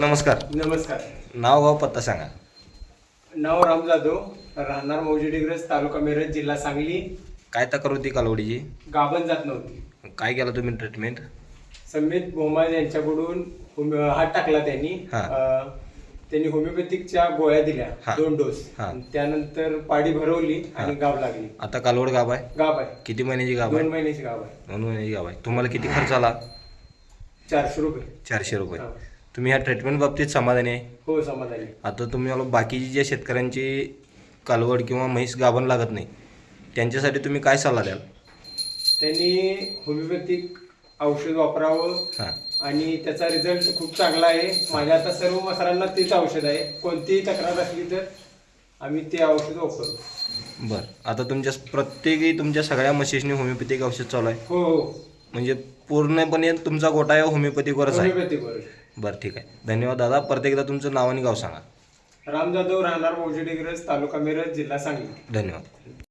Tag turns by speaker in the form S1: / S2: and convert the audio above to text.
S1: नमस्कार.
S2: नमस्कार.
S1: नाव गाव पत्ता सांगा.
S2: नाव राम जाधव. राहणार मौजी डिग्रज तालुका मिरज जिल्हा सांगली.
S1: काय तक्रार होती कालवडीची?
S2: गाभण जात नव्हती.
S1: काय केलं तुम्ही ट्रीटमेंट
S2: समित बोमाळ यांच्याकडून हात टाकला त्यांनी.
S1: हा.
S2: अं, त्यांनी होमिओपॅथिकच्या गोळ्या दिल्या.
S1: हा.
S2: दोन डोस.
S1: हा.
S2: त्यानंतर पाडी भरवली आणि गाव लागली.
S1: आता कालवड गाव आहे?
S2: गाव आहे.
S1: किती महिन्याची गाव
S2: दोन
S1: आहे
S2: महिन्याची गाव आहे.
S1: दोन महिन्याची गाव आहे. तुम्हाला किती खर्च आला?
S2: चारशे रुपये.
S1: चारशे रुपये.
S2: हा.
S1: तुम्ही ह्या ट्रीटमेंट बाबतीत समाधानी आहे?
S2: हो समाधानी.
S1: आता तुम्ही मला बाकीची ज्या शेतकऱ्यांची कालवड किंवा म्हैस गाभण लागत नाही त्यांच्यासाठी तुम्ही काय सल्ला द्याल?
S2: त्यांनी होमिओपॅथिक औषध वापरावं
S1: हां.
S2: आणि त्याचा रिझल्ट खूप चांगला आहे. माझ्या आता सर्व मसरांना तेच औषध आहे. कोणतीही तक्रार असली तर आम्ही ते औषध वापरतो.
S1: बरं. आता तुमच्या प्रत्येकी तुमच्या सगळ्या म्हशीसनी होमिओपॅथिक औषध चालू आहे?
S2: हो हो.
S1: म्हणजे पूर्णपणे तुमचा गोटा होमिओपॅथिकवरच आहे?
S2: होमिओपॅथिकवर
S1: बरं ठीक आहे. धन्यवाद दादा. परत एकदा तुमचं नाव आणि गाव सांगा.
S2: राम जाधव राहणार मौजे डिग्रज तालुका मिरज जिल्हा सांगली.
S1: धन्यवाद.